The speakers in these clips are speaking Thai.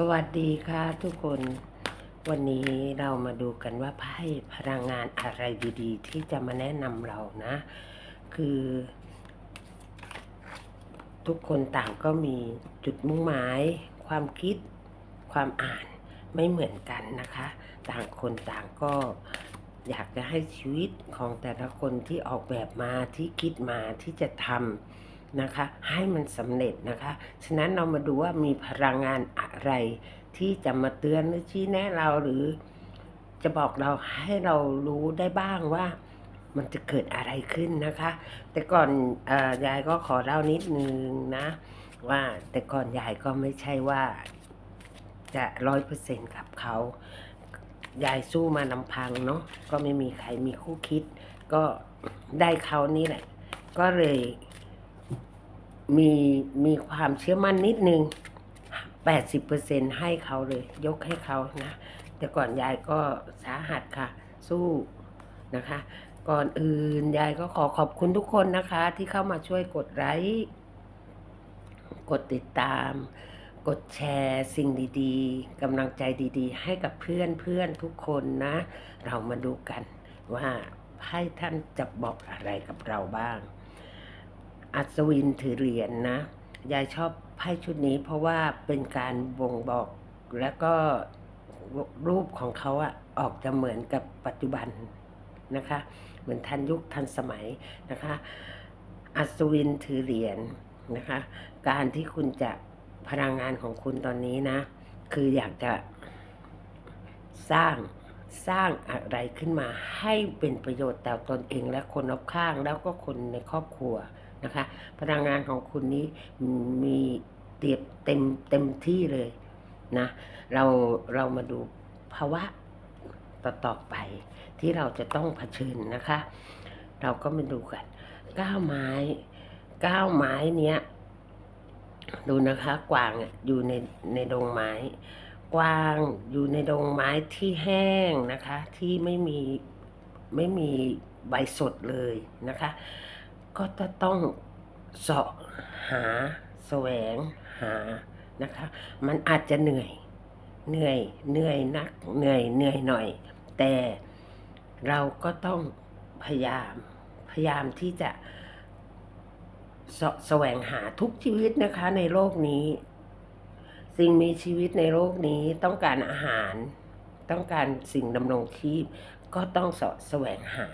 สวัสดีค่ะทุกคนวันนี้เรามาดูกันว่าไพ่พลังงานอะไรดีๆ ที่จะมาแนะนำเรานะ คือ ทุกคนต่างก็มีจุดมุ่งหมาย ความคิด ความอ่านไม่เหมือนกันนะคะ ต่างคนต่างก็อยากจะให้ชีวิตของแต่ละคนที่ออกแบบมาที่คิดมาที่จะทำ นะคะ ให้มันสำเร็จนะคะ ฉะนั้นเรามาดูว่ามีพลังงานอะไร ที่จะมาเตือนหรือชี้แนะเราหรือ จะบอกเราให้เรารู้ได้บ้างว่ามันจะเกิดอะไรขึ้นนะคะ แต่ก่อนออยายก็ขอเล่านิดนึงนะ ว่าแต่ก่อนยายก็ไม่ใช่ว่าจะร้อยเปอร์เซ็นกับเขายายสู้มาลำพังเนาะก็ไม่มีใครมีคู่คิด ก็ได้เขานี่แหละ ก็เลย มีมีความเชื่อมั่นนิดนึง 80%ให้เขาเลย ยกให้เขานะ แต่ก่อนยายก็สาหัสค่ะ สู้นะคะ ก่อนอื่นยายก็ขอขอบคุณทุกคนนะคะ ที่เข้ามาช่วยกดไลค์กดติดตาม กดแชร์สิ่งดีๆกำลังใจดีๆ ให้กับเพื่อนเพื่อนทุกคนนะ เรามาดูกันว่าไพ่ท่านจะบอกอะไรกับเราบ้าง อัศวินถือเหรียญนะ ยายชอบไพ่ชุดนี้เพราะว่าเป็นการบ่งบอกแล้วก็รูปของเขาอะออกจะเหมือนกับปัจจุบันนะคะ เหมือนทันยุคทันสมัยนะคะ อัศวินถือเหรียญนะคะ การที่คุณจะพลังงานของคุณตอนนี้นะ คืออยากจะสร้างสร้างอะไรขึ้นมาให้เป็นประโยชน์ต่อตนเองและคนรอบข้างแล้วก็คนในครอบครัว นะคะ พลังงานของคุณนี้มีเตียบเต็มเต็มที่เลยนะเราเรามาดูภาวะต่อต่อไปที่เราจะต้องเผชิญนะคะ เราก็มาดูกันก้าวไม้ก้าวไม้เนี้ยดูนะคะกวางอะอยู่ในในดงไม้ กวางอยู่ในดงไม้ที่แห้งนะคะ ที่ไม่มีไม่มีใบสดเลยนะคะ ก็จะต้องเสาะหาแสวงหานะคะ มันอาจจะเหนื่อย เหนื่อย เหนื่อยนัก เหนื่อย เหนื่อยหน่อย แต่เราก็ต้องพยายาม พยายามที่จะสแสวงหาทุกชีวิตนะคะในโลกนี้ สิ่งมีชีวิตในโลกนี้ต้องการอาหาร ต้องการสิ่งดำรงชีพ ก็ต้องสะแสวงหา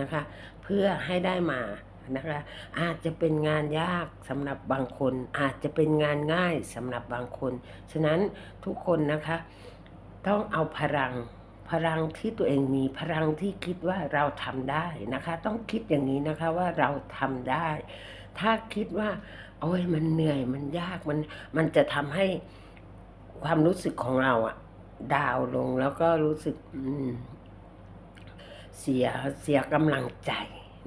นะคะ เพื่อให้ได้มา นะคะอาจจะเป็นงานยากสำหรับบางคน อาจจะเป็นงานง่ายสำหรับบางคน ฉะนั้นทุกคนนะคะ ต้องเอาพลังพลังที่ตัวเองมีพลังที่คิดว่าเราทำได้นะคะ ต้องคิดอย่างนี้นะคะว่าเราทำได้ ถ้าคิดว่า โอ้ยมันเหนื่อยมันยากมันมันจะทำให้ความรู้สึกของเราอะดาวลงแล้วก็รู้สึกเสียเสียกำลังใจ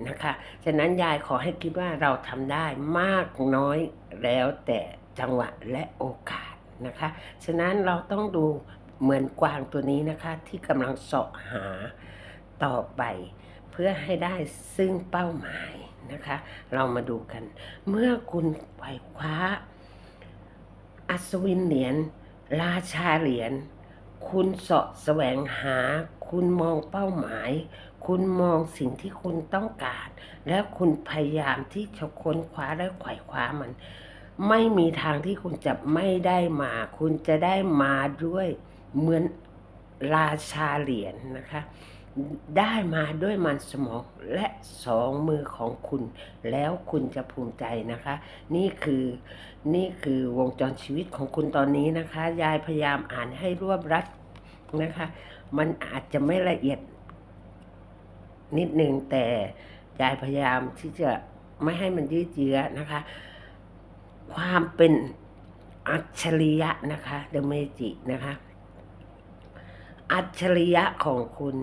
นะคะ ฉะนั้นยายขอให้คิดว่าเราทำได้มากน้อยแล้วแต่จังหวะและโอกาสนะคะ ฉะนั้นเราต้องดูเหมือนกวางตัวนี้นะคะ ที่กำลังเสาะหาต่อไป เพื่อให้ได้ซึ่งเป้าหมายนะคะ เรามาดูกัน เมื่อคุณไขว่คว้า อัศวินเหรียญราชาเหรียญคุณเสาะแสวงหา คุณมองเป้าหมาย คุณมองสิ่งที่คุณต้องการ แล้วคุณพยายามที่จะค้นคว้าและไขว่คว้ามัน ไม่มีทางที่คุณจะไม่ได้มา คุณจะได้มาด้วยเหมือนราชาเหรียญนะคะ ได้มาด้วยมันสมองและสองมือของคุณ แล้วคุณจะภูมิใจนะคะ นี่คือนี่คือวงจรชีวิตของคุณตอนนี้นะคะ ยายพยายามอ่านให้รวบรัดนะคะ มันอาจจะไม่ละเอียด นิดหนึ่งแต่ยายพยายามที่จะไม่ให้มันยืดเยื้อนะคะ ความเป็นอัจฉริยะนะคะเดเมจินะคะ อัจฉริยะของคุณ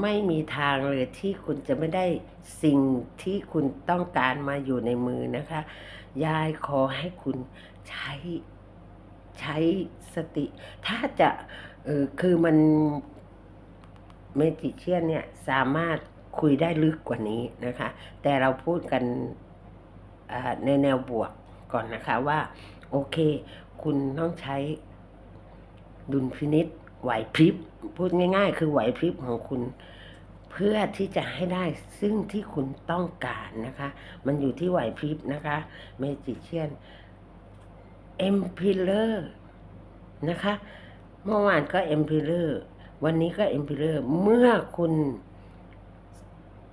ไม่มีทางเลยที่คุณจะไม่ได้สิ่งที่คุณต้องการมาอยู่ในมือนะคะ ยายขอให้คุณใช้ใช้สติ ถ้าจะเออคือมันเมจิเชียนเนี่ยสามารถ คุยได้ลึกกว่านี้นะคะ แต่เราพูดกันในแนวบวกก่อนนะคะว่า โอเค คุณต้องใช้ดุลพินิษไหวพริบ พูดง่าย ๆ คือไหวพริบของคุณ เพื่อที่จะให้ได้ซึ่งที่คุณต้องการนะคะ มันอยู่ที่ไหวพริบนะคะเมจิเชียนเอ็มพิเลอร์นะคะ เมื่อวานก็เอ็มพิเลอร์วันนี้ก็เอ็มพิเลอร์เมื่อคุณ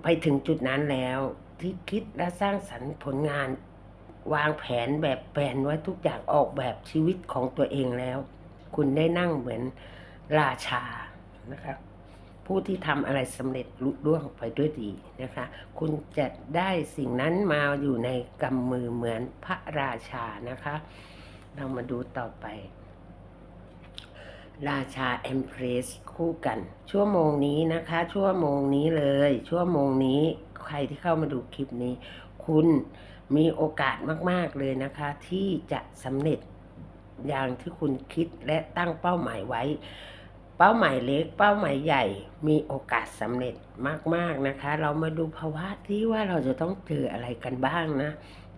ไปถึงจุดนั้นแล้ว ที่คิดและสร้างสรรค์ผลงาน วางแผนแบบแผนไว้ทุกอย่างออกแบบชีวิตของตัวเองแล้ว คุณได้นั่งเหมือนราชานะคะผู้ที่ทำอะไรสำเร็จลุล่วงไปด้วยดีนะคะ คุณจะได้สิ่งนั้นมาอยู่ในกำมือเหมือนพระราชานะคะ เรามาดูต่อไป ราชาเอ็มเพรสคู่กัน ชั่วโมงนี้นะคะ ชั่วโมงนี้เลย ชั่วโมงนี้ใครที่เข้ามาดูคลิปนี้ คุณมีโอกาสมาก ๆ เลยนะคะ ที่จะสำเร็จอย่างที่คุณคิดและตั้งเป้าหมายไว้ เป้าหมายเล็ก เป้าหมายใหญ่ มีโอกาสสำเร็จมาก ๆ นะคะ เรามาดูภาวะที่ว่าเราจะต้องเจออะไรกันบ้างนะ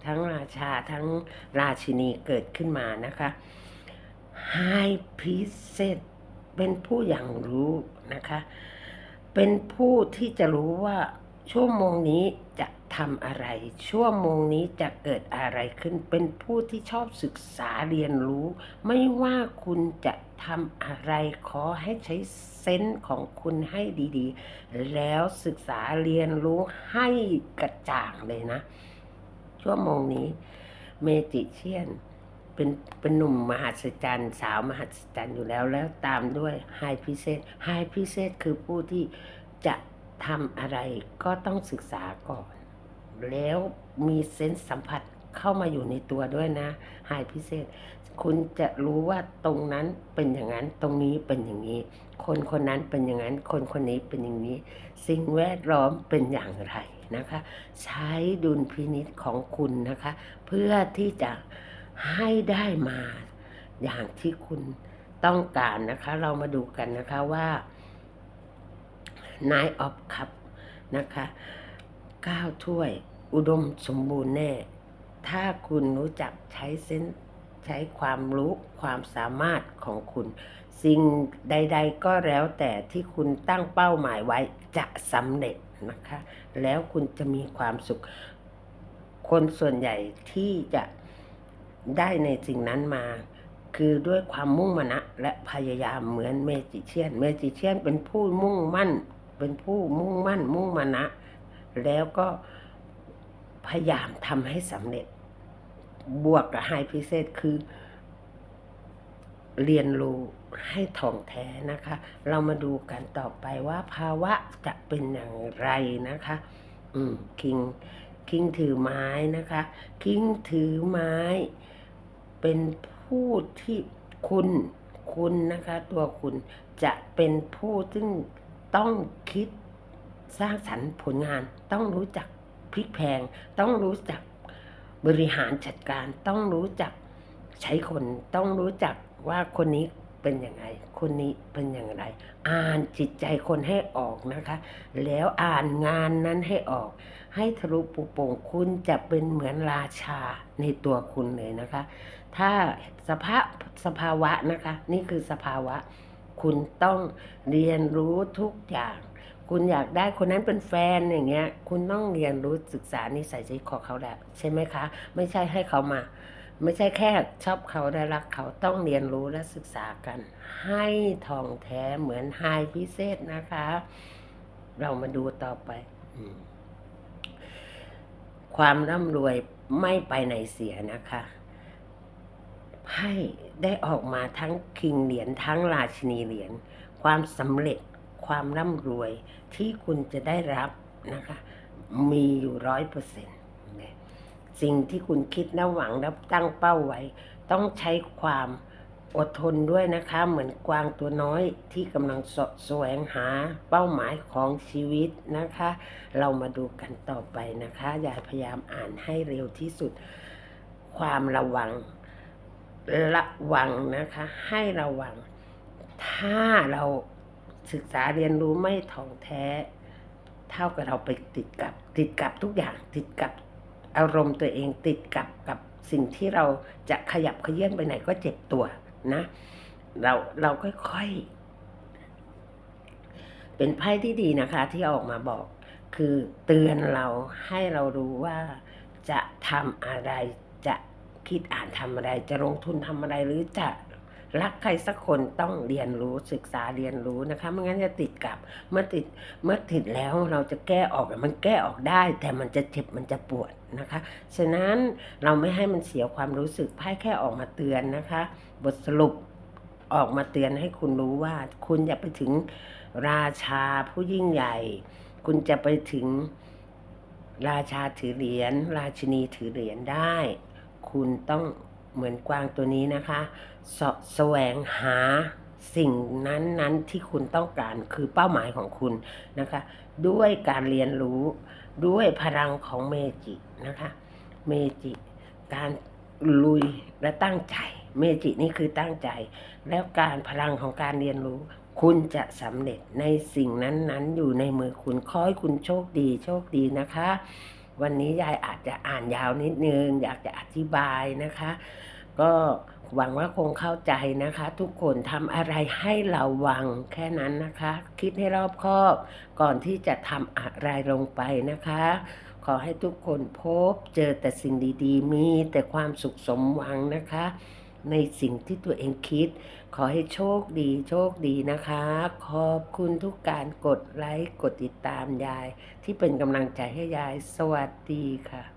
ทั้งราชาทั้งราชินีเกิดขึ้นมานะคะ High Priestess เป็นผู้อย่างรู้นะคะ เป็นผู้ที่จะรู้ว่าชั่วโมงนี้จะทำอะไร ชั่วโมงนี้จะเกิดอะไรขึ้น เป็นผู้ที่ชอบศึกษาเรียนรู้ ไม่ว่าคุณจะทำอะไรขอให้ใช้เซนส์ของคุณให้ดีๆ แล้วศึกษาเรียนรู้ให้กระจ่างเลยนะ ชั่วโมงนี้เมจิเชียน เป็นเป็นหนุ่มมหัศจรรย์ สาวมหัศจรรย์อยู่แล้วแล้วตามด้วยไฮพิเศษไฮพิเศษคือผู้ที่จะทำอะไรก็ต้องศึกษาก่อน แล้วมีเซนส์สัมผัสเข้ามาอยู่ในตัวด้วยนะไฮพิเศษ คุณจะรู้ว่าตรงนั้นเป็นอย่างนั้นตรงนี้เป็นอย่างนี้ คนคนนั้นเป็นอย่างนั้น คนคนนี้เป็นอย่างนี้ สิ่งแวดล้อมเป็นอย่างไรนะคะ ใช้ดุลพินิษของคุณนะคะ เพื่อที่จะ ให้ได้มาอย่างที่คุณต้องการนะคะ เรามาดูกันนะคะว่า Nine of Cup นะคะก้าวถ้วยอุดมสมบูรณ์แน่ ถ้าคุณรู้จักใช้เส้นใช้ความรู้ความสามารถของคุณ สิ่งใด ๆ ก็แล้วแต่ที่คุณตั้งเป้าหมายไว้จะสำเร็จนะคะ แล้วคุณจะมีความสุข คนส่วนใหญ่ที่จะ ได้ในสิ่งนั้นมา คือด้วยความมุ่งมั่นะและพยายามเหมือนเมจิเชียน เมจิเชียนเป็นผู้มุ่งมั่น เป็นผู้มุ่งมั่น มุ่งมานะ แล้วก็พยายามทำให้สำเร็จ บวกกับไฮพิเศษคือ เรียนรู้ให้ถ่องแท้นะคะ เรามาดูกันต่อไปว่าภาวะจะเป็นอย่างไรนะคะ อืมคิงคิงถือไม้นะคะ คิงถือไม้ เป็นผู้ที่คุณคุณนะคะ ตัวคุณจะเป็นผู้ซึ่งต้องคิดสร้างสรรค์ผลงาน ต้องรู้จักพลิกแพลงต้องรู้จักบริหารจัดการ ต้องรู้จักใช้คน ต้องรู้จักว่าคนนี้เป็นยังไงคนนี้เป็นอย่างไร อ่านจิตใจคนให้ออกนะคะ แล้วอ่านงานนั้นให้ออก ให้ทะลุปุโป่งคุณจะเป็นเหมือนราชาในตัวคุณเลยนะคะ ถ้าสภาพสภาวะนะคะ นี่คือสภาวะ คุณต้องเรียนรู้ทุกอย่าง คุณอยากได้คนนั้นเป็นแฟนอย่างเงี้ย คุณต้องเรียนรู้ศึกษานิสัยใจคอเขาแหละใช่ไหมคะ ไม่ใช่ให้เขามา ไม่ใช่แค่ชอบเขาได้รักเขาต้องเรียนรู้และศึกษากัน ให้ทองแท้เหมือนไฮพิเศษนะคะ เรามาดูต่อไปความร่ำรวยไม่ไปไหนเสียนะคะ ไพ่ได้ออกมาทั้งคิงเหรียญทั้งราชินีเหรียญความสำเร็จความร่ำรวยที่คุณจะได้รับนะคะ มีอยู่ร้อยเปอร์เซ็นต์สิ่งที่คุณคิดและหวังและตั้งเป้าไว้ ต้องใช้ความอดทนด้วยนะคะ เหมือนกวางตัวน้อยที่กำลังสะแสวงหาเป้าหมายของชีวิตนะคะ เรามาดูกันต่อไปนะคะ อย่าพยายามอ่านให้เร็วที่สุด ความระวัง ระวังนะคะ ให้ระวัง ถ้าเราศึกษาเรียนรู้ไม่ท่องแท้ เท่ากับเราไปติดกับ ติดกับทุกอย่าง ติดกับอารมณ์ตัวเองติดกับกับสิ่งที่เราจะขยับเขยื่อนไปไหนก็เจ็บตัวนะ เราเราค่อยๆ เป็นไพ่ที่ดีนะคะ ที่ออกมาบอก คือเตือนเราให้เรารู้ว่าจะทำอะไรจะ คิดอ่านทำอะไร จะลงทุนทำอะไรหรือจะรักใครสักคนต้องเรียนรู้ศึกษาเรียนรู้นะคะไม่งั้นจะติดกับเมื่อติดเมื่อติดแล้วเราจะแก้ออกมันแก้ออกได้ แต่มันจะเจ็บมันจะปวดนะคะ ฉะนั้นเราไม่ให้มันเสียความรู้สึกไพ่แค่ออกมาเตือนนะคะ บทสรุปออกมาเตือนให้คุณรู้ว่า คุณอย่าไปถึงราชาผู้ยิ่งใหญ่ คุณจะไปถึงราชาถือเหรียญราชินีถือเหรียญได้ คุณต้องเหมือนกวางตัวนี้นะคะเสาะแสวงหาสิ่งนั้นๆที่คุณต้องการคือเป้าหมายของคุณนะคะ ด้วยการเรียนรู้ด้วยพลังของเมจินะคะ เมจิการลุยและตั้งใจ เมจินี่คือตั้งใจ แล้วการพลังของการเรียนรู้ คุณจะสำเร็จในสิ่งนั้นๆ อยู่ในมือคุณขอให้คุณโชคดีโชคดีนะคะ วันนี้ยายอาจจะอ่านยาวนิดนึง อยากจะอธิบายนะคะ ก็หวังว่าคงเข้าใจนะคะ ทุกคนทำอะไรให้ระวังแค่นั้นนะคะ คิดให้รอบคอบก่อนที่จะทำอะไรลงไปนะคะ ขอให้ทุกคนพบเจอแต่สิ่งดีๆ มีแต่ความสุขสมหวังนะคะ ในสิ่งที่ตัวเองคิด ขอให้โชคดีโชคดีนะคะ ขอบคุณทุกการกดไลค์ กดติดตามยาย ที่เป็นกำลังใจให้ยาย สวัสดีค่ะ